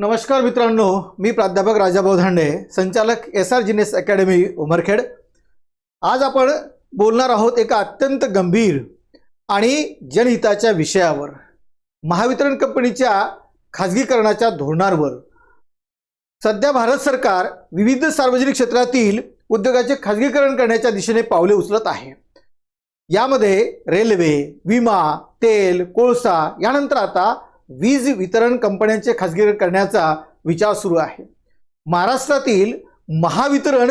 नमस्कार मित्रांनो मी प्राध्यापक राजाभाऊ धांडे संचालक S R genius academy Umarkhed. आज आपण बोलणार आहोत एका अत्यंत गंभीर आणि जनहिताच्या विषयावर महावितरण कंपनीच्या खाजगीकरणाच्या धोरणांवर. सध्या भारत सरकार विविध सार्वजनिक क्षेत्रातील उद्योगाचे खाजगीकरण करण्याच्या दिशेने पावले उचलत आहे. यामध्ये रेल्वे विमा तेल कोळसा यानंतर आता वीज वितरण कंपन्यांचे खाजगी करण्याचा विचार सुरू आहे. महाराष्ट्रातील महावितरण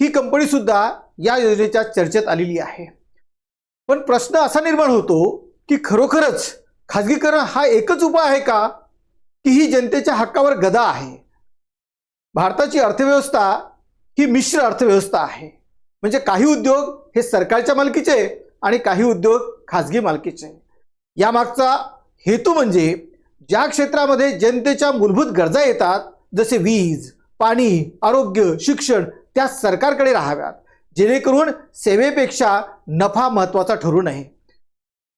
ही कंपनीसुद्धा या योजनेच्या चर्चेत आलेली आहे. पण प्रश्न असा निर्माण होतो की खरोखरच खाजगीकरण हा एकच उपाय आहे का? की ही जनतेच्या हक्कावर गदा आहे. भारताची अर्थव्यवस्था ही मिश्र अर्थव्यवस्था आहे. म्हणजे काही उद्योग हे सरकारच्या मालकीचे आणि काही उद्योग खाजगी मालकीचे. यामागचा हेतू म्हणजे ज्या क्षेत्रामध्ये जनतेच्या मूलभूत गरजा येतात जसे वीज पाणी आरोग्य शिक्षण त्या सरकारकडे राहाव्यात. जेणेकरून सेवेपेक्षा नफा महत्त्वाचा ठरू नये.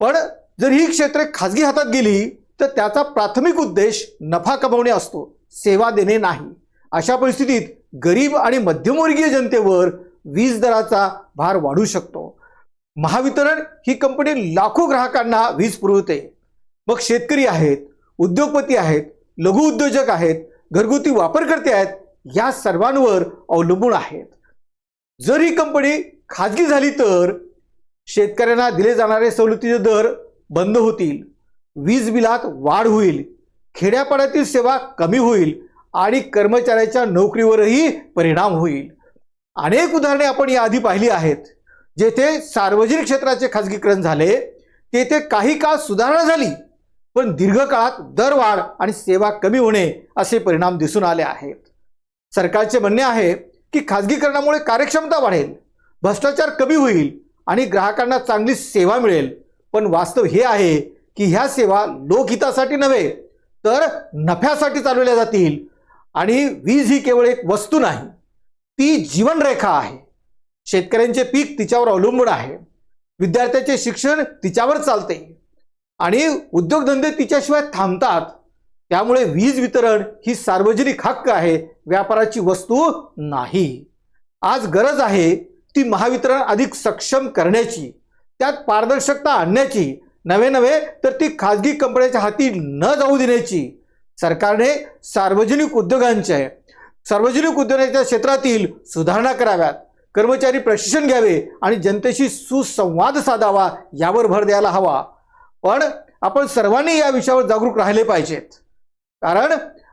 पण जर ही क्षेत्रे खाजगी हातात गेली तर त्याचा प्राथमिक उद्देश नफा कमवणे असतो सेवा देणे नाही. अशा परिस्थितीत गरीब आणि मध्यमवर्गीय जनतेवर वीज दराचा भार वाढू शकतो. महावितरण ही कंपनी लाखो ग्राहकांना वीज पुरवते. मग शेतकरी आहेत उद्योगपती आहेत लघुउद्योजक आहेत घरगुती वापरकर्ते आहेत या सर्वांवर अवलंबून आहेत. जर ही कंपनी खाजगी झाली तर शेतकऱ्यांना दिले जाणारे सवलतीचे दर बंद होतील वीज बिलात वाढ होईल खेड्यापाड्यातील सेवा कमी होईल आणि कर्मचाऱ्याच्या नोकरीवरही परिणाम होईल. अनेक उदाहरणे आपण याआधी पाहिली आहेत. जेथे सार्वजनिक क्षेत्राचे खाजगीकरण झाले तेथे काही काळ सुधारणा झाली पण दीर्घकाळात दरवाढ आणि सेवा कमी होणे असे परिणाम दिसून आले आहेत. सरकारचे म्हणणे आहे की खाजगीकरणामुळे कार्यक्षमता वाढेल भ्रष्टाचार कमी होईल आणि ग्राहकांना चांगली सेवा मिळेल. पण वास्तव हे आहे की ह्या सेवा लोकहितासाठी नव्हे तर नफ्यासाठी चालवल्या जातील. आणि वीज ही केवळ एक वस्तू नाही ती जीवनरेखा आहे. शेतकऱ्यांचे पीक तिच्यावर अवलंबून आहे. विद्यार्थ्याचे शिक्षण तिच्यावर चालते. आणि उद्योगधंदे तिच्याशिवाय थांबतात. त्यामुळे वीज वितरण ही सार्वजनिक हक्क आहे व्यापाराची वस्तू नाही. आज गरज आहे ती महावितरण अधिक सक्षम करण्याची त्यात पारदर्शकता आणण्याची नवे नवे तर ती खाजगी कंपन्यांच्या हाती न जाऊ देण्याची. सरकारने सार्वजनिक उद्योगांच्या सार्वजनिक उद्योगाच्या क्षेत्रातील सुधारणा कराव्यात. कर्मचारी प्रशिक्षण घ्यावे आणि जनतेशी सुसंवाद साधावा यावर भर द्यायला हवा. पण आपण सर्वांनी या विषयावर जागरूक राहिले पाहिजेत. कारण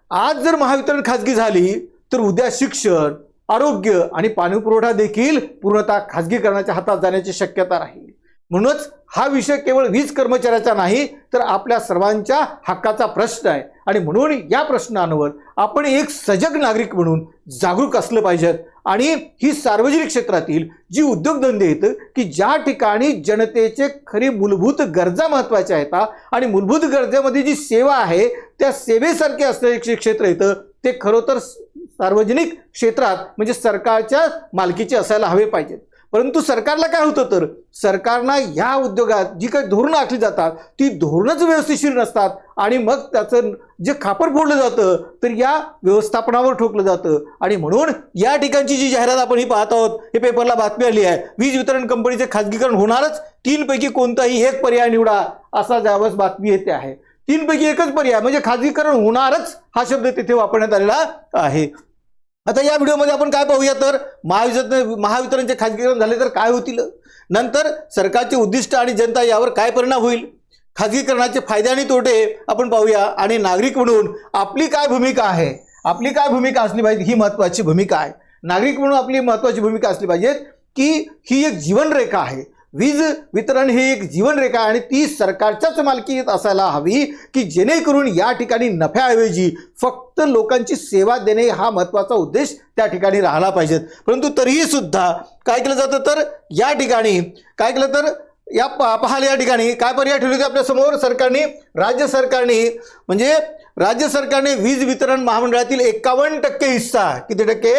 आज जर महावितरण खाजगी झाली तर उद्या शिक्षण आरोग्य आणि पाणीपुरवठा देखील पूर्णतः खाजगीकरणाच्या हातात जाण्याची शक्यता राहील. म्हणूनच हा विषय केवळ वीज कर्मचाऱ्याचा नाही तर आपल्या सर्वांच्या हक्काचा प्रश्न आहे. आणि म्हणून या प्रश्नांवर आपण एक सजग नागरिक म्हणून जागरूक असलं पाहिजेत आणि ही सार्वजनिक क्षेत्रातील जी उद्योगधंदे आहेत की ज्या ठिकाणी जनतेचे खरी मूलभूत गरजा महत्त्वाच्या आहेत आणि मूलभूत गरजेमध्ये जी सेवा आहे त्या सेवेसारखे असलेले क्षेत्र येतं ते खरोतर सार्वजनिक क्षेत्रात म्हणजे सरकारच्या मालकीचे असायला हवे पाहिजेत. परंतु सरकारला काय होतं तर? सरकारना ह्या उद्योगात जी काही धोरणं आखली जातात ती धोरणंच व्यवस्थिशीर नसतात आणि मग त्याचं जे खापर फोडलं जातं तर या व्यवस्थापनावर ठोकलं जातं. आणि म्हणून या ठिकाणची जी जाहिरात आपण ही पाहत आहोत हे पेपरला बातमी आली आहे. वीज वितरण कंपनीचे खाजगीकरण होणारच. तीनपैकी कोणताही एक पर्याय निवडा असा ज्यावेळेस बातमी येते आहे. तीनपैकी एकच पर्याय म्हणजे खाजगीकरण होणारच हा शब्द तिथे वापरण्यात आलेला आहे. आता या व्हिडिओमध्ये आपण काय पाहूया तर महावितरण महावितरणचे खाजगीकरण झाले तर काय होतील? नंतर सरकारचे उद्दिष्ट आणि जनता यावर काय परिणाम होईल? खाजगीकरणाचे फायदे आणि तोटे आपण पाहूया. आणि नागरिक म्हणून आपली काय भूमिका आहे? आपली काय भूमिका असली पाहिजे? ही महत्त्वाची भूमिका आहे. नागरिक म्हणून आपली महत्त्वाची भूमिका असली पाहिजे की ही एक जीवनरेखा आहे. वीज वितरण ही एक जीवनरेखा आहे आणि ती सरकारच्याच मालकीत असायला हवी की जेणेकरून या ठिकाणी नफ्याऐवजी फक्त लोकांची सेवा देणे हा महत्त्वाचा उद्देश त्या ठिकाणी राहिला पाहिजेत परंतु तरीही सुद्धा काय केलं जातं तर या ठिकाणी काय केलं तर या पा पाहाल या ठिकाणी काय पर्याय ठेवले होते आपल्यासमोर सरकारने राज्य सरकारने म्हणजे राज्य सरकारने वीज वितरण महामंडळातील एकावन्न टक्के हिस्सा किती टक्के?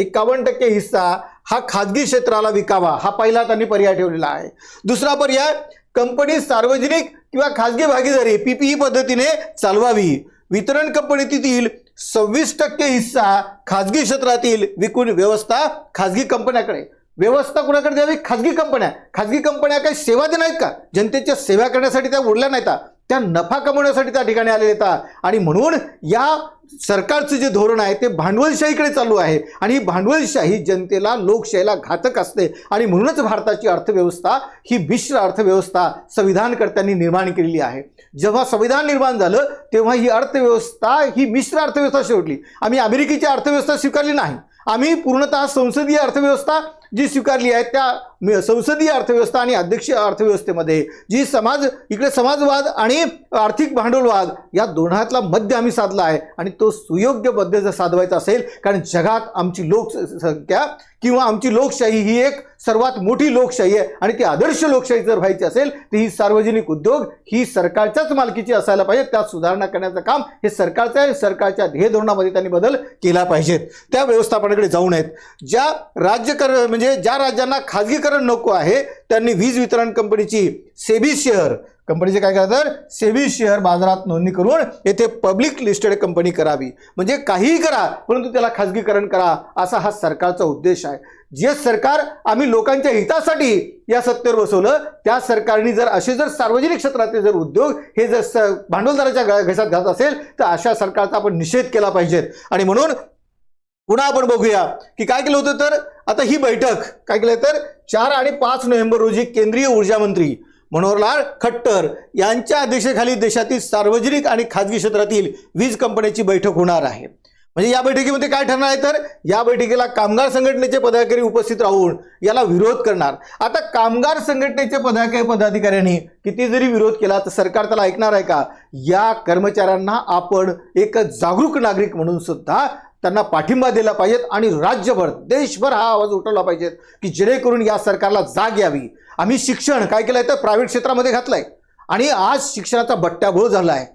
एकावन्न टक्के हिस्सा हा खाजगी क्षेत्राला विकावा हा पहिला त्यांनी पर्याय ठेवलेला आहे. दुसरा पर्याय कंपनी सार्वजनिक किंवा खाजगी भागीदारी पीपीई पद्धतीने चालवावी. वितरण कंपनीतील सव्वीस टक्के हिस्सा खाजगी क्षेत्रातील विकून व्यवस्था खाजगी कंपन्याकडे. व्यवस्था कुणाकडे द्यावी? खाजगी कंपन्या. खाजगी कंपन्या काही सेवा देत नाहीत का? जनतेच्या सेवा करण्यासाठी त्या उरल्या नाहीत. त्या नफा कमवण्यासाठी त्या ठिकाणी आलेल्या आहेत. आणि म्हणून या सरकारचं जे धोरण आहे ते भांडवलशाहीकडे चालू आहे. आणि ही भांडवलशाही जनतेला लोकशाहीला घातक असते. आणि म्हणूनच भारताची अर्थव्यवस्था ही मिश्र अर्थव्यवस्था संविधानकर्त्यांनी निर्माण केलेली आहे. जेव्हा संविधान निर्माण झालं तेव्हा ही अर्थव्यवस्था ही मिश्र अर्थव्यवस्था शेवटली आम्ही अमेरिकेची अर्थव्यवस्था स्वीकारली नाही. आम्ही पूर्णतः संसदीय अर्थव्यवस्था जी स्वीकारली आहे त्या संसदीय अर्थव्यवस्था आणि अध्यक्षीय अर्थव्यवस्थेमध्ये जी समाज इकडे समाजवाद आणि आर्थिक भांडवलवाद या दोन्हातला मध्य आम्ही साधला आहे. आणि तो सुयोग्य मध्य जर साधवायचा असेल कारण जगात आमची लोकसंख्या किंवा आमची लोकशाही ही एक सर्वात मोठी लोकशाही आहे. आणि ती आदर्श लोकशाही जर व्हायची असेल तर ही सार्वजनिक उद्योग ही सरकारच्याच मालकीची असायला पाहिजे त्यात सुधारणा करण्याचं काम हे सरकारचं आहे. सरकारच्या ध्येय धोरणामध्ये त्यांनी बदल केला पाहिजेत. त्या व्यवस्थापनाकडे जाऊ नयेत. ज्या राज्य कर म्हणजे ज्या राज्यांना खाजगीकरण नको आहे त्यांनी वीज वितरण कंपनीची सेबी शेअर. कंपनीचे काय करतात सेबी शेअर बाजारात नोंदणी करून येथे पब्लिक लिस्टेड कंपनी करावी. म्हणजे काहीही करा परंतु त्याला खाजगीकरण करा असा हा सरकारचा उद्देश आहे. जे सरकार आम्ही लोकांच्या हितासाठी या सत्तेवर बसवलं त्या सरकारने जर असे जर सार्वजनिक क्षेत्रातले जर उद्योग हे जर स भांडवलदाराच्या घशात घालत असेल तर अशा सरकारचा आपण निषेध केला पाहिजेत आणि म्हणून पुन्हा आपण बघूया की काय केलं होतं तर आता ही बैठक काय केलं तर चार आणि पाच नोव्हेंबर रोजी केंद्रीय ऊर्जा मंत्री मनोहरलाल खट्टर यांच्या अध्यक्षतेखाली देशातील सार्वजनिक आणि खाजगी क्षेत्रातील वीज कंपन्यांची बैठक होणार आहे. म्हणजे या बैठकीमध्ये काय ठरणार आहे तर या बैठकीला कामगार संघटनेचे पदाधिकारी उपस्थित राहून याला विरोध करणार. आता कामगार संघटनेचे पदाधिकारी पदाधिकाऱ्यांनी किती जरी विरोध केला तर सरकार त्याला ऐकणार आहे का? या कर्मचाऱ्यांना आपण एक जागरूक नागरिक म्हणून सुद्धा त्यांना पाठिंबा दिला पाहिजेत आणि राज्यभर देशभर हा आवाज उठवला पाहिजेत की जेणेकरून या सरकारला जाग यावी. आम्ही शिक्षण काय केलं आहे तर प्रायव्हेट क्षेत्रामध्ये घातलं आहे आणि आज शिक्षणाचा बट्ट्याबोळ झाला आहे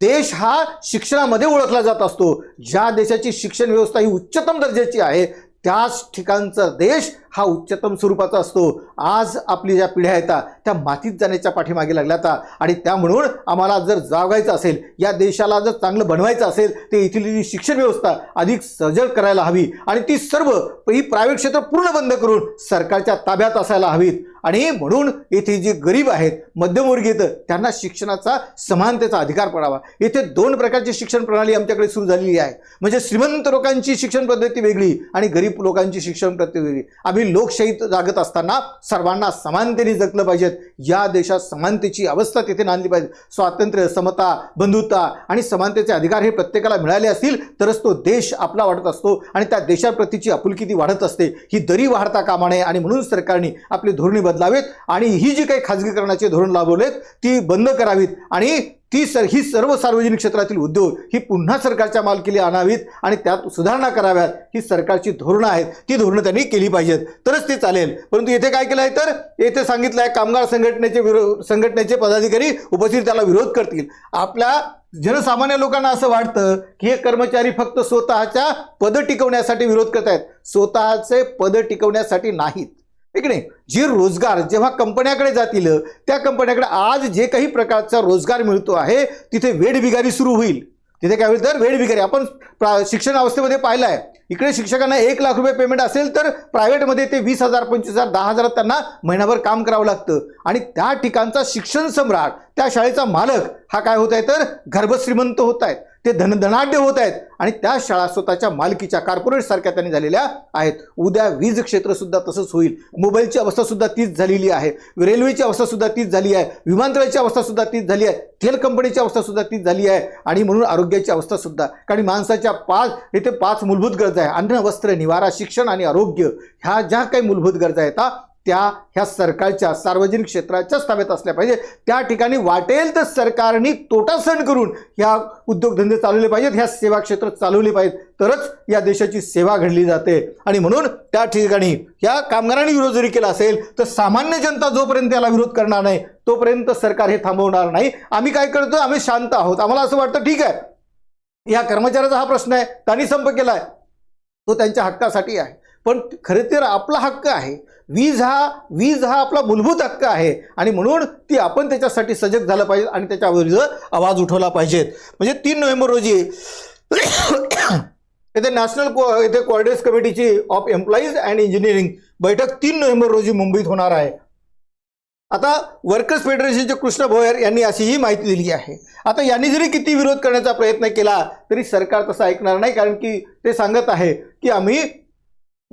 देश हा शिक्षणामध्ये ओळखला जात असतो. ज्या देशाची शिक्षण व्यवस्था ही उच्चतम दर्जाची आहे त्याच ठिकाणचा देश हा उच्चतम स्वरूपाचा असतो. आज आपली ज्या पिढ्या येतात त्या मातीत जाण्याच्या पाठीमागे लागल्या आता. आणि त्या म्हणून आम्हाला जर जागायचं असेल या देशाला जर चांगलं बनवायचं असेल तर इथली शिक्षण व्यवस्था अधिक सजग करायला हवी. आणि ती सर्व ही प्रायव्हेट क्षेत्र पूर्ण बंद करून सरकारच्या ताब्यात असायला हवीत. आणि म्हणून येथे जे गरीब आहेत मध्यमवर्गीय त्यांना शिक्षणाचा समानतेचा अधिकार पडावा. येथे दोन प्रकारची शिक्षण प्रणाली आमच्याकडे सुरू झालेली आहे. म्हणजे श्रीमंत लोकांची शिक्षण पद्धती वेगळी आणि गरीब लोकांची शिक्षण पद्धती वेगळी. आम्ही लोकशाहीत जागत असताना सर्वांना समानतेने जगलं पाहिजेत. या देशात समानतेची अवस्था तिथे नांदली पाहिजे. स्वातंत्र्य समता बंधुता आणि समानतेचे अधिकार हे प्रत्येकाला मिळाले असतील तरच तो देश आपला वाढत असतो आणि त्या देशाप्रतीची आपुलकी ती वाढत असते. ही दरी वाढता कामा नये आणि म्हणून सरकारने आपली धोरणे बदलावेत आणि ही जी काही खाजगीकरणाचे धोरण लाभवलेत ती बंद करावीत. आणि ती सर ही सर्व सार्वजनिक क्षेत्रातील उद्योग ही पुन्हा सरकारच्या मालकीला आणावीत आणि त्यात सुधारणा कराव्यात ही सरकारची धोरणं आहेत. ती धोरणं त्यांनी केली पाहिजेत. तरच ते चालेल. परंतु येथे काय केलं आहे तर येथे सांगितलं आहे कामगार संघटनेचे विरोध संघटनेचे पदाधिकारी उपस्थित त्याला विरोध करतील. आपल्या जनसामान्य लोकांना असं वाटतं की हे कर्मचारी फक्त स्वतःच्या पद टिकवण्यासाठी विरोध करत आहेत स्वतःचे पद टिकवण्यासाठी नाहीत. इकडे जे रोजगार जेव्हा कंपन्याकडे जातील त्या कंपन्याकडे आज जे काही प्रकारचा रोजगार मिळतो आहे तिथे वेडबिगारी सुरू होईल. तिथे काय होईल तर वेडबिगारी. आपण प्रा- शिक्षण अवस्थेमध्ये पाहिलं आहे इकडे शिक्षकांना एक लाख रुपये पेमेंट असेल तर प्रायव्हेटमध्ये ते वीस हजार पंचवीस हजार दहा हजारात त्यांना महिनाभर काम करावं लागतं. आणि त्या ठिकाणचा शिक्षण सम्राट त्या शाळेचा मालक हा काय होत आहे तर गर्भश्रीमंत होत आहेत ते धनधनाढ्य होत आहेत. आणि त्या शाळा स्वतःच्या मालकीच्या कार्पोरेटसारख्या त्यांनी झालेल्या आहेत. उद्या वीज क्षेत्रसुद्धा तसंच होईल. मोबाईलची अवस्थासुद्धा तीच झालेली आहे. रेल्वेची अवस्थासुद्धा तीच झाली आहे. विमानतळाची अवस्थासुद्धा तीच झाली आहे. तेल कंपनीची अवस्थासुद्धा तीच झाली आहे. आणि म्हणून आरोग्याची अवस्थासुद्धा कारण माणसाच्या पाच इथे पाच मूलभूत गरजा आहे अन्न वस्त्र निवारा शिक्षण आणि आरोग्य ह्या ज्या काही मूलभूत गरजा आहेत त्या ह्या सरकारच्या सार्वजनिक क्षेत्राच्याच ताब्यात असल्या पाहिजे. त्या ठिकाणी वाटेल तर सरकारने तोटा सहन करून ह्या उद्योगधंदे चालवले पाहिजेत ह्या सेवा क्षेत्र चालवले पाहिजेत. तरच या देशाची सेवा घडली जाते. आणि म्हणून त्या ठिकाणी ह्या कामगारांनी विरोध जरी केला असेल तर सामान्य जनता जोपर्यंत याला विरोध करणार नाही तोपर्यंत सरकार हे थांबवणार नाही. आम्ही काय करतो आम्ही शांत आहोत. आम्हाला असं वाटतं ठीक आहे. या कर्मचाऱ्याचा हा प्रश्न आहे. त्यांनी संप केला आहे तो त्यांच्या हक्कासाठी आहे. पण खरे तर आपला हक्क आहे. वीज हा वीज हा आपला मूलभूत हक्क आहे. आणि म्हणून ती आपण त्याच्यासाठी सजग झालं पाहिजे आणि त्याच्या विरुद्ध आवाज उठवला पाहिजेत म्हणजे तीन नोव्हेंबर रोजी येथे नॅशनल को येथे कोऑर्डिनेट कमिटीची ऑफ एम्प्लॉईज अँड इंजिनिअरिंग बैठक तीन नोव्हेंबर रोजी मुंबईत होणार आहे. आता वर्कर्स फेडरेशनचे कृष्ण भोयर यांनी अशी ही माहिती दिली आहे. आता यांनी जरी किती विरोध करण्याचा प्रयत्न केला तरी सरकार तसं ऐकणार नाही कारण की ते सांगत आहे की आम्ही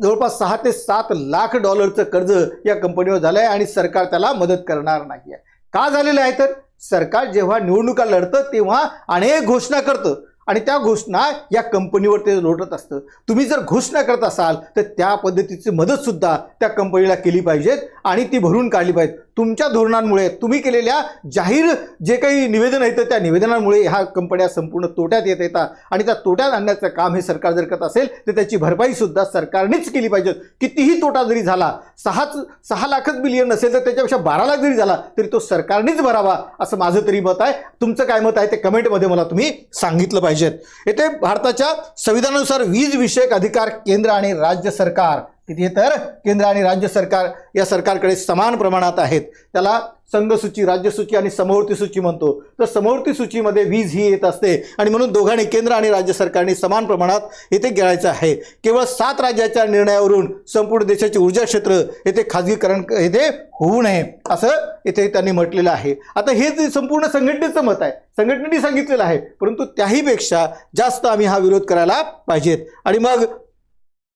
जवळपास सहा ते सात लाख डॉलरचं कर्ज या कंपनीवर झालं आहे आणि सरकार त्याला मदत करणार नाही आहे का झालेलं आहे तर? सरकार जेव्हा निवडणुका लढतं तेव्हा अनेक घोषणा करतं. आणि त्या घोषणा या कंपनीवर ते लोटत असतं. तुम्ही जर घोषणा करत असाल तर त्या पद्धतीची मदतसुद्धा त्या कंपनीला केली पाहिजेत आणि ती भरून काढली पाहिजे तुमच्या धोरणांमुळे तुम्ही केलेल्या जाहीर जे काही निवेदन येतं त्या निवेदनांमुळे ह्या कंपन्या संपूर्ण तोट्यात येत येतात आणि त्या तोट्यात आणण्याचं काम हे सरकार जर करत असेल तर त्याची भरपाईसुद्धा सरकारनेच केली पाहिजे कितीही तोटा जरी झाला सहाच सहा लाखच बिलियन नसेल तर त्याच्यापेक्षा बारा लाख जरी झाला तरी तो सरकारनेच भरावा असं माझं तरी मत आहे. तुमचं काय मत आहे ते कमेंटमध्ये मला तुम्ही सांगितलं पाहिजेत. येथे भारताच्या संविधानानुसार वीज विषयक अधिकार केंद्र आणि राज्य सरकार किती आहे तर? केंद्र आणि राज्य सरकार या सरकारकडे समान प्रमाणात आहेत. त्याला संघसूची राज्यसूची आणि समवर्ती सूची म्हणतो. तर समवर्ती सूचीमध्ये वीज ही येत असते आणि म्हणून दोघांनी केंद्र आणि राज्य सरकारने समान प्रमाणात येथे गिळायचं आहे. केवळ सात राज्याच्या निर्णयावरून संपूर्ण देशाचे ऊर्जा क्षेत्र येथे खाजगीकरण येथे होऊ नये असं येथे त्यांनी म्हटलेलं आहे. आता हे जे संपूर्ण संघटनेचं मत आहे संघटनेने सांगितलेलं आहे परंतु त्याहीपेक्षा जास्त आम्ही हा विरोध करायला पाहिजेत. आणि मग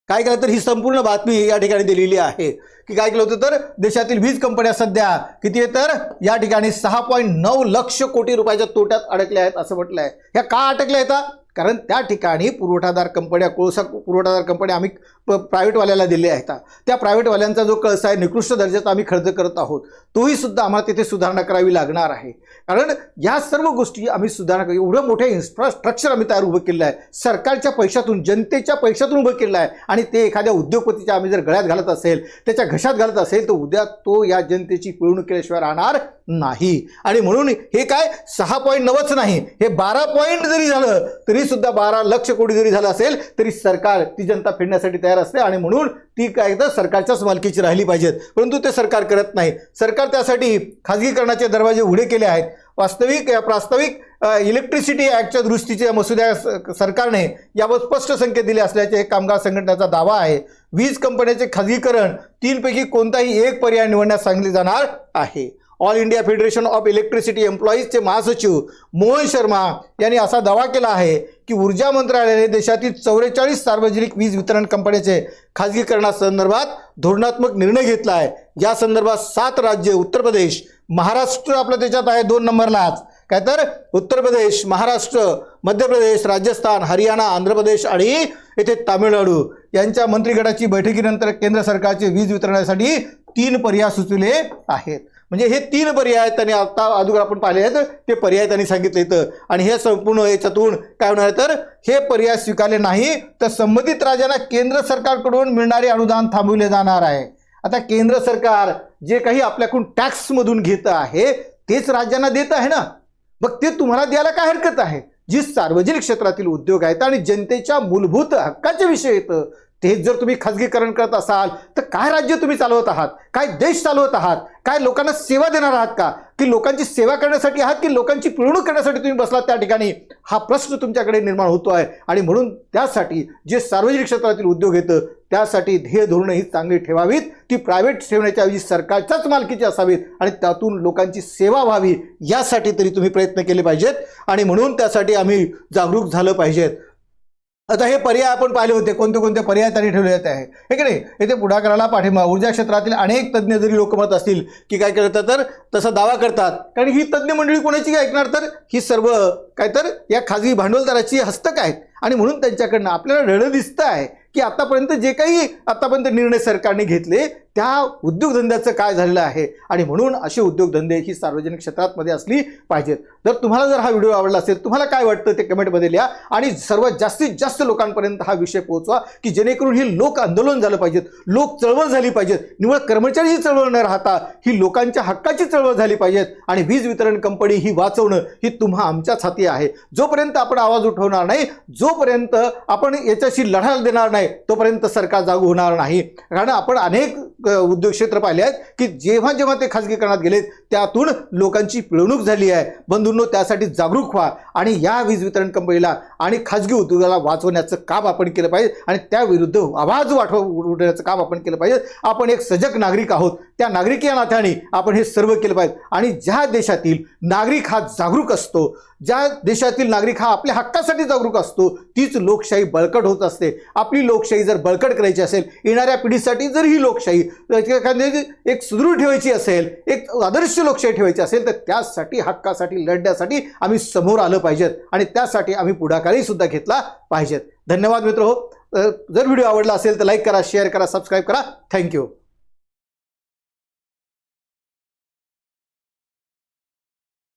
काय केलं तर ही संपूर्ण बातमी या ठिकाणी दिलेली आहे. की काय केलं होतं तर देशातील वीज कंपन्या सध्या किती आहे तर या ठिकाणी सहा पॉईंट नऊ लक्ष कोटी रुपयाच्या तोट्यात अडकल्या आहेत असं म्हटलं आहे ह्या का अडकल्या आहेत? कारण त्या ठिकाणी पुरवठादार कंपन्या कोळसा पुरवठादार कंपन्या आम्ही प प्रायव्हेटवाल्याला दिल्या आहेत. त्या प्रायव्हेटवाल्यांचा जो कळसा आहे निकृष्ट दर्जाचा आम्ही खर्च करत आहोत. तोही सुद्धा आम्हाला तिथे सुधारणा करावी लागणार आहे. कारण या सर्व गोष्टी आम्ही सुधारणा करू. एवढं मोठं इन्फ्रास्ट्रक्चर आम्ही तयार उभं केलं आहे. सरकारच्या पैशातून जनतेच्या पैशातून उभं केलं आहे. आणि ते एखाद्या उद्योगपतीच्या आम्ही जर गळ्यात घालत असेल त्याच्या घशात घालत असेल तर उद्या तो या जनतेची पिळवणूक केल्याशिवाय राहणार नाही. आणि म्हणून हे काय? सहा पॉईंट नवच नाही. हे बारा पॉईंट जरी झालं तरी सुद्धा बारा लक्ष कोटी जरी झालं असेल तरी सरकार ती जनता फेडण्यासाठी तयार असते आणि म्हणून ती काय तर सरकारच्याच मालकीची राहिली पाहिजेत. परंतु ते सरकार करत नाही. सरकार त्यासाठी खाजगीकरणाचे दरवाजे उघडे केले आहेत. वास्तविक या प्रास्ताविक इलेक्ट्रिसिटी ॲक्टच्या दृष्टीच्या मसुद्या सरकारने यावर स्पष्ट संकेत दिले असल्याचे कामगार संघटनेचा दावा आहे. वीज कंपन्याचे खाजगीकरण तीनपैकी कोणताही एक पर्याय निवडण्यास सांगितले जाणार आहे. All India federation of electricity एम्प्लॉईजचे महासचिव मोहन शर्मा यांनी असा दावा केला आहे की ऊर्जा मंत्रालयाने देशातील चौवेचाळीस सार्वजनिक वीज वितरण कंपन्याचे खाजगीकरणासंदर्भात धोरणात्मक निर्णय घेतला आहे. या संदर्भात सात राज्य उत्तर प्रदेश महाराष्ट्र आपल्या त्याच्यात आहे दोन नंबरलाच काय तर? उत्तर प्रदेश महाराष्ट्र मध्य प्रदेश राजस्थान हरियाणा आंध्र प्रदेश आणि येथे तामिळनाडू. यांच्या मंत्रिगटाची बैठकीनंतर केंद्र सरकारचे वीज वितरणासाठी तीन पर्याय सुचविले आहेत. म्हणजे हे तीन पर्याय त्यांनी आता अगोदर आपण पाहिले आहेत. ते पर्याय त्यांनी सांगितले इथं. आणि हे संपूर्ण याच्यातून काय होणार तर हे पर्याय स्वीकारले नाही तर संबंधित राज्यांना केंद्र सरकारकडून मिळणारे अनुदान थांबविले जाणार आहे. आता केंद्र सरकार जे काही आपल्याकडून टॅक्समधून घेतं आहे तेच राज्यांना देत आहे ना? मग ते तुम्हाला द्यायला काय हरकत आहे? जी सार्वजनिक क्षेत्रातील उद्योग आहेत आणि जनतेच्या मूलभूत हक्काचे विषय येतं तेच जर तुम्ही खाजगीकरण करत असाल तर काय राज्य तुम्ही चालवत आहात? काय देश चालवत आहात? काय लोकांना सेवा देणार आहात का? की लोकांची सेवा करण्यासाठी आहात की लोकांची पिळवणूक करण्यासाठी तुम्ही बसलात त्या ठिकाणी? हा प्रश्न तुमच्याकडे निर्माण होतो आहे. आणि म्हणून त्यासाठी जे सार्वजनिक क्षेत्रातील उद्योग येतं त्यासाठी ध्येय धोरणं ही चांगली ठेवावीत. ती प्रायव्हेट ठेवण्याच्या ऐवजी सरकारच्याच मालकीची असावीत. आणि त्यातून लोकांची सेवा व्हावी यासाठी तरी तुम्ही प्रयत्न केले पाहिजेत. आणि म्हणून त्यासाठी आम्ही जागरूक झालं पाहिजेत. आता हे पर्याय आपण पाहिले होते. कोणते कोणते पर्याय त्यांनी ठेवले जात आहे. हे की नाही? येथे पुढाकाराला पाठिंबा. ऊर्जा क्षेत्रातील अनेक तज्ज्ञ जरी लोकमत असतील की काय करतात तर तसा दावा करतात. कारण ही तज्ज्ञ मंडळी कोणाची काय ऐकणार तर? ही सर्व काय तर या खाजगी भांडवलदाराची हस्तक आहेत. आणि म्हणून त्यांच्याकडनं आपल्याला रडं दिसतं आहे की आतापर्यंत जे काही आतापर्यंत निर्णय सरकारने घेतले त्या उद्योगधंद्याचं काय झालेलं आहे? आणि म्हणून असे उद्योगधंदे ही सार्वजनिक क्षेत्रातमध्ये असली पाहिजेत. जर तुम्हाला जर हा व्हिडिओ आवडला असेल तुम्हाला काय वाटतं ते कमेंटमध्ये लिहा आणि सर्वात जास्तीत जास्त लोकांपर्यंत हा विषय पोहोचवा की जेणेकरून ही लोक आंदोलन झालं पाहिजेत लोक चळवळ झाली पाहिजेत. निवळ कर्मचारीची चळवळ न राहता ही लोकांच्या हक्काची चळवळ झाली पाहिजेत आणि वीज वितरण कंपनी ही वाचवणं ही तुम्हा आमच्याच हाती आहे. जोपर्यंत आपण आवाज उठवणार नाही जोपर्यंत आपण याच्याशी लढा देणार नाही तोपर्यंत सरकार जागू होणार नाही. कारण आपण अनेक उद्योग क्षेत्र पाहिले आहेत की जेव्हा जेव्हा ते खाजगीकरणात गेलेत त्यातून लोकांची पिळवणूक झाली आहे. बंधूंनो त्यासाठी जागरूक व्हा आणि या वीज वितरण कंपनीला आणि खाजगी उद्योगाला वाचवण्याचं काम आपण केलं पाहिजे आणि त्याविरुद्ध आवाज वाढव उठवण्याचं काम आपण केलं पाहिजे. आपण एक सजग नागरिक आहोत. त्या नागरिकी या नात्याने आपण हे सर्व केलं पाहिजे. आणि ज्या देशातील नागरिक हा जागरूक असतो ज्या देशातील नागरिक हा आपल्या हक्कासाठी जागरूक असतो तीच लोकशाही बळकट होत असते. आपली लोकशाही जर बळकट करायची असेल येणाऱ्या पिढीसाठी जर ही लोकशाही एखादी एक सुदृढ ठेवायची असेल एक आदर्श लोकशाही ठेवायची असेल तर त्यासाठी हक्कासाठी लढण्यासाठी आम्ही समोर आलं पाहिजेत आणि त्यासाठी आम्ही पुढाकारही सुद्धा घेतला पाहिजेत. धन्यवाद मित्र हो. जर व्हिडिओ आवडला असेल तर लाईक करा शेअर करा सबस्क्राईब करा. थँक्यू